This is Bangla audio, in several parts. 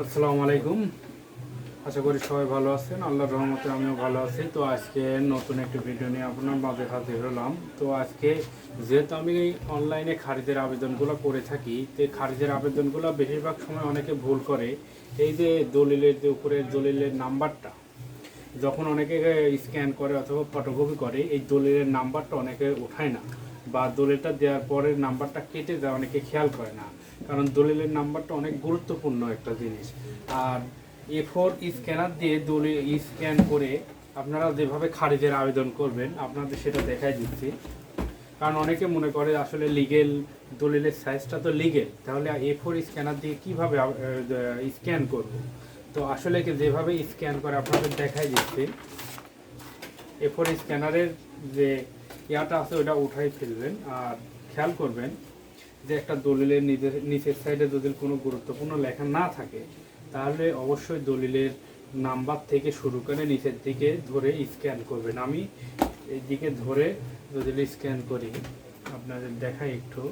আসসালামু আলাইকুম। আশা করি সবাই ভালো আছেন। আল্লাহর রহমতে আমিও ভালো আছি। তো আজকে নতুন একটি ভিডিও নিয়ে আপনার মাঝে হাজির হলাম। তো আজকে যেহেতু আমি অনলাইনে খারিজের আবেদনগুলো করে থাকি, তো খারিজের আবেদনগুলো বেশিরভাগ সময় অনেকে ভুল করে। এই যে দলিলের যে উপরে দলিলের নাম্বারটা, যখন অনেকে স্ক্যান করে অথবা ফটোকপি করে, এই দলিলের নাম্বারটা অনেকে ওঠায় না বা দলিলটা দেওয়ার পরে নাম্বারটা কেটে যায়, অনেকে খেয়াল করে না। কারণ দলিলের নাম্বারটা অনেক গুরুত্বপূর্ণ একটা জিনিস। আর এ ফোর স্ক্যানার দিয়ে দলিল স্ক্যান করে আপনারা যেভাবে খারিজের আবেদন করবেন, আপনাদের সেটা দেখাই দিচ্ছি। কারণ অনেকে মনে করে আসলে লিগেল দলিলের সাইজটা তো লিগেল তাহলে এ ফোর স্ক্যানার দিয়ে কীভাবে স্ক্যান করব? তো আসলে যেভাবে স্ক্যান করে আপনাদের দেখাই দিচ্ছি। এ ফোর স্ক্যানারের যে ইয়াটা আছে, ওটা উঠাই ফেলবেন আর খেয়াল করবেন যে একটা দলিলের নিচের সাইডে যদি কোনো গুরুত্বপূর্ণ লেখা না থাকে, তাহলে অবশ্যই দলিলের নাম্বার থেকে শুরু করে নিচের দিকে ধরে স্ক্যান করবেন। আমি এই দিকে ধরে যদি স্ক্যান করি, আপনাদের দেখা একটু।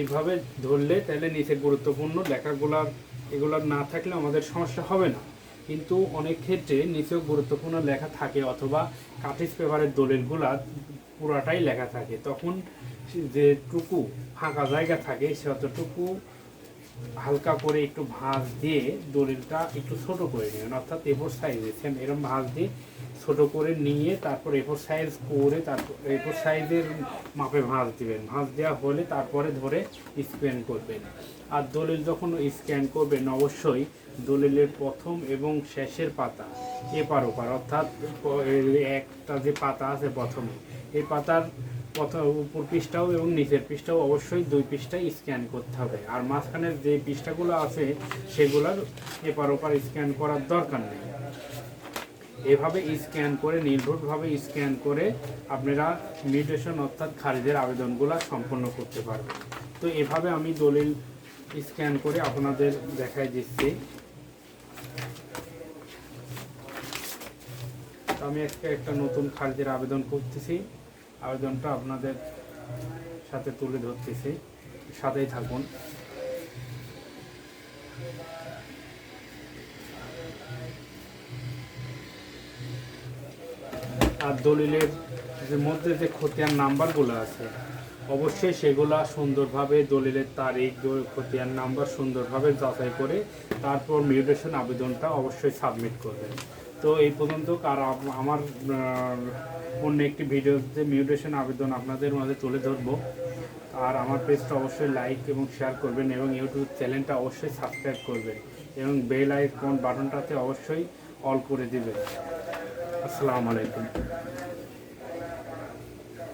এইভাবে ধরলে তাহলে নিচে গুরুত্বপূর্ণ লেখাগুলার এগুলো না থাকলে আমাদের সমস্যা হবে না। কিন্তু অনেক ক্ষেত্রে নিচেও গুরুত্বপূর্ণ লেখা থাকে অথবা কাটিস পেপারের দলিলগুলা পুরাটাই লেখা থাকে। তখন যে টুকু ফাঁকা জায়গা থাকে, সে অতটুকু হালকা করে একটু ভাঁজ দিয়ে দলিলটা একটু ছোট করে নেবেন অর্থাৎ এফোর সাইজে সেম এরকম ভাঁজ দিয়ে ছোট করে নিয়ে তারপর এফোর সাইজ করে তারপর এফোর সাইজের মাপে ভাঁজ দিবেন। ভাঁজ দেওয়া হলে তারপরে ধরে স্ক্যান করবেন। আর দলিল যখন স্ক্যান করবেন, অবশ্যই দলিলের প্রথম এবং শেষের পাতা এপার ওপার, অর্থাৎ একটা যে পাতা আছে প্রথমে, এই পাতার উপর পৃষ্ঠাও এবং নিচের পৃষ্ঠাও অবশ্যই দুই পৃষ্ঠাই স্ক্যান করতে হবে। আর মাঝখানের যে পৃষ্ঠাগুলো আছে, সেগুলোর এপার ওপার স্ক্যান করার দরকার নেই। এভাবে স্ক্যান করে, নির্ভুলভাবে স্ক্যান করে আপনারা মিউটেশন অর্থাৎ খারিজের আবেদনগুলো সম্পন্ন করতে পারবেন। তো এভাবে আমি দলিল স্ক্যান করে আপনাদের দেখাই দিচ্ছি। আমি আজকে একটা নতুন খারিজের আবেদন করতেছি। আবেদনটা আপনাদের সাথে তুলে ধরতেছি। সাথেই থাকুন। আর দলিলের যে মধ্যে যে খতিয়ান নাম্বারগুলো আছে, অবশ্যই সেগুলা সুন্দরভাবে দলিলের তারিখ, খতিয়ান নাম্বার সুন্দরভাবে যাচাই করে তারপর মিউটেশন আবেদনটা অবশ্যই সাবমিট করবেন। তো এই পর্যন্ত আর আমার অন্য একটি ভিডিওতে মিউটেশন আবেদন আপনাদের মাঝে তুলে ধরবো। আর আমার পেজটা অবশ্যই লাইক এবং শেয়ার করবেন এবং ইউটিউব চ্যানেলটা অবশ্যই সাবস্ক্রাইব করবেন এবং বেল আইকন বাটনটাতে অবশ্যই অল করে দেবেন। আসসালামু আলাইকুম।